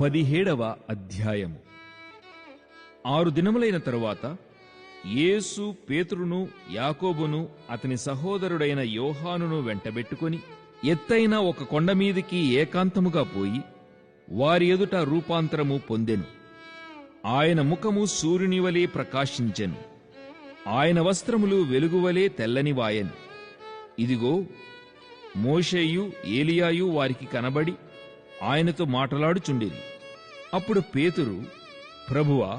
పదిహేడవ అధ్యాయము ఆరు దినములైన తరువాత యేసు పేతురును యాకోబును అతని సహోదరుడైన యోహానును వెంటబెట్టుకుని ఎత్తైన ఒక కొండ మీదికి ఏకాంతముగా పోయి వారి ఎదుట రూపాంతరము పొందెను. ఆయన ముఖము సూర్యుని వలె ప్రకాశించెను. ఆయన వస్త్రములు వెలుగువలే తెల్లనివాయెను ఇదిగో మోషేయు ఏలియాయు వారికి కనబడి ఆయనతో మాట్లాడుచుండేది అప్పుడు పేతురు ప్రభువా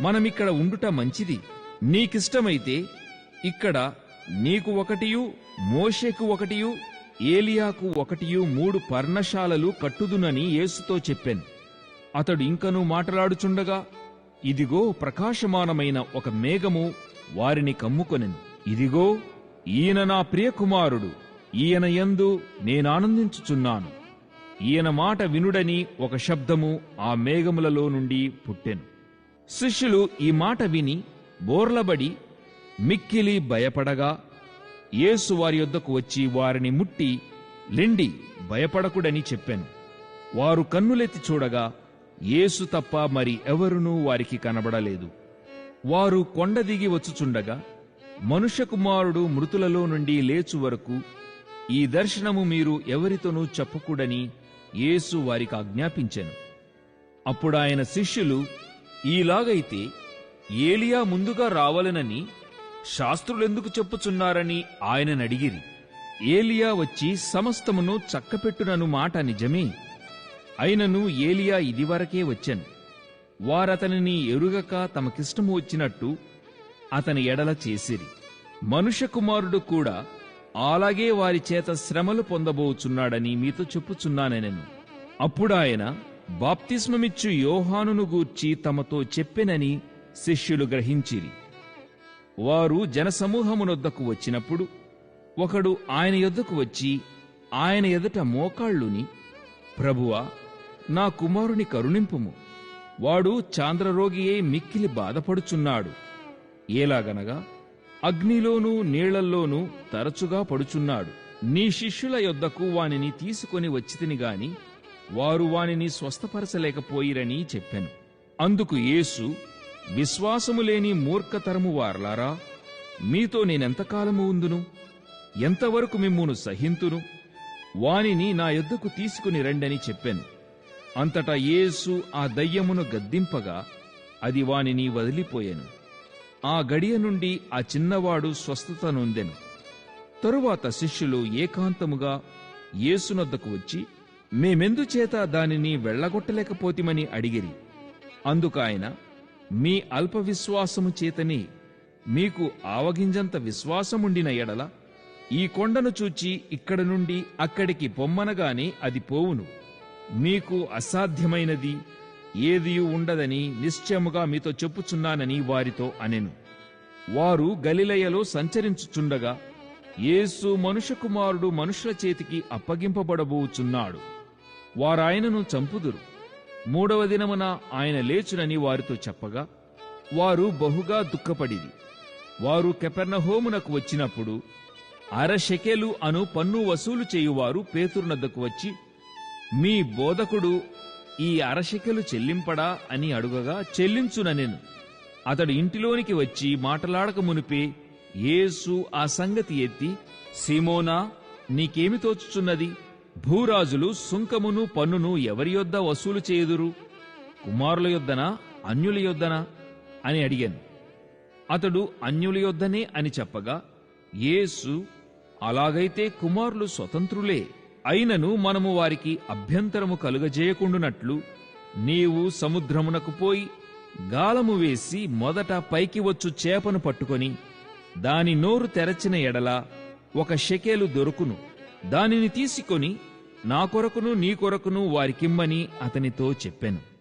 మనమిక్కడ ఉండుట మంచిది నీకిష్టమైతే ఇక్కడ నీకు ఒకటియు మోషేకు ఒకటియు ఏలియాకు ఒకటియు మూడు పర్ణశాలలు కట్టుదునని యేసుతో చెప్పాను. అతడు ఇంకనూ మాట్లాడుచుండగా ఇదిగో ప్రకాశమానమైన ఒక మేఘము వారిని కమ్ముకొనెను. ఇదిగో ఈయన నా ప్రియకుమారుడు ఈయన యందు నేనానందించుచున్నాను. ఈయన మాట వినుడని ఒక శబ్దము ఆ మేఘములలో నుండి పుట్టెను. శిష్యులు ఈ మాట విని బోర్లబడి మిక్కిలి భయపడగా యేసు వారి యొద్దకు వచ్చి వారిని ముట్టి లెండి భయపడకుడని చెప్పాను. వారు కన్నులెత్తి చూడగా యేసు తప్ప మరి ఎవరునూ వారికి కనబడలేదు. వారు కొండ దిగి వచ్చుచుండగా మనుష్య కుమారుడు మృతులలో నుండి లేచు వరకు ఈ దర్శనము మీరు ఎవరితోనూ చెప్పకూడని యేసు వారికి ఆజ్ఞాపించెను. అప్పుడాయన శిష్యులు ఈలాగైతే ఏలియా ముందుగా రావాలనని శాస్త్రులెందుకు చెప్పుచున్నారని ఆయననడిగిరి ఏలియా వచ్చి సమస్తమును చక్కపెట్టునను మాట నిజమే. అయినను ఏలియా ఇదివరకే వచ్చెను. వారతనిని ఎరుగక తమకిష్టము వచ్చినట్టు అతని ఎడల చేసిరి. మనుష్య కుమారుడు కూడా అలాగే వారి చేత శ్రమలు పొందబోచున్నాడని మీతో చెప్పుచున్నానెనను. అప్పుడాయన బాప్తిస్మమిచ్చు యోహానును గూర్చి తమతో చెప్పెనని శిష్యులు గ్రహించిరి. వారు జనసమూహమునొద్దకు వచ్చినప్పుడు ఒకడు ఆయన యొద్దకు వచ్చి ఆయన ఎదుట మోకాళ్ళుని ప్రభువా నా కుమారుని కరుణింపుము. వాడు చాంద్రరోగియే మిక్కిలి బాధపడుచున్నాడు. ఏలాగనగా అగ్నిలోనూ నీళ్ళల్లోనూ తరచుగా పడుచున్నాడు. నీ శిష్యుల యొద్దకు వానిని తీసుకొని వచ్చితిని గాని వారు వానిని స్వస్థపరచలేకపోయిరని చెప్పాను. అందుకు యేసు విశ్వాసము లేని మూర్ఖతరము వారలారా మీతో నేనెంతకాలము ఉందును? ఎంతవరకు మిమ్మును సహింతును? వానిని నా యొద్దకు తీసుకుని రండని చెప్పాను. అంతటా యేసు ఆ దయ్యమును గద్దింపగా అది వానిని వదిలిపోయాను. ఆ గడియ నుండి ఆ చిన్నవాడు స్వస్థత నొందెను. తరువాత శిష్యులు ఏకాంతముగా యేసునొద్దకు వచ్చి మేమెందుచేత దానిని వెళ్ళగొట్టలేకపోతిమని అడిగిరి. అందుకాయన మీ అల్ప విశ్వాసము చేతనే మీకు ఆవగింజంత విశ్వాసముండిన ఎడల ఈ కొండను చూచి ఇక్కడ నుండి అక్కడికి పొమ్మనగానే అది పోవును. మీకు అసాధ్యమైనది ఏదియూ ఉండదని నిశ్చయముగా మీతో చెప్పుచున్నానని వారితో అనెను. వారు గలిలయలో సంచరించుచుండగా యేసు మనుష్య కుమారుడు మనుషుల చేతికి అప్పగింపబడబోచున్నాడు. వారాయనను చంపుదురు. మూడవ దినమున ఆయన లేచునని వారితో చెప్పగా వారు బహుగా దుఃఖపడిది వారు కెపెర్నహోమునకు వచ్చినప్పుడు అరశెకెలు అను పన్ను వసూలు చేయువారు పేతురునద్దకు వచ్చి మీ బోధకుడు ఈ అరశికలు చెల్లింపడా అని అడుగగా చెల్లించుననెను అతడు ఇంటిలోనికి వచ్చి మాటలాడక మునిపే యేసు ఆ సంగతి ఎత్తి సీమోనా నీకేమి తోచుచున్నది? భూరాజులు సుంకమును పన్నును ఎవరి యొద్ద వసూలు చేయుదురు? కుమారుల యొద్దనా అన్యుల యొద్దనా? అని అడిగాను. అతడు అన్యుల యొద్దనే అని చెప్పగా యేసు అలాగైతే కుమారులు స్వతంత్రులే. అయినను మనము వారికి అభ్యంతరము కలుగజేయకుండునట్లు నీవు సముద్రమునకు పోయి గాలము వేసి మొదట పైకి వచ్చు చేపను పట్టుకొని దాని నోరు తెరచిన ఎడల ఒక షెకేలు దొరుకును. దానిని తీసుకొని నా కొరకును నీ కొరకును వారికిమ్మని అతనితో చెప్పాను.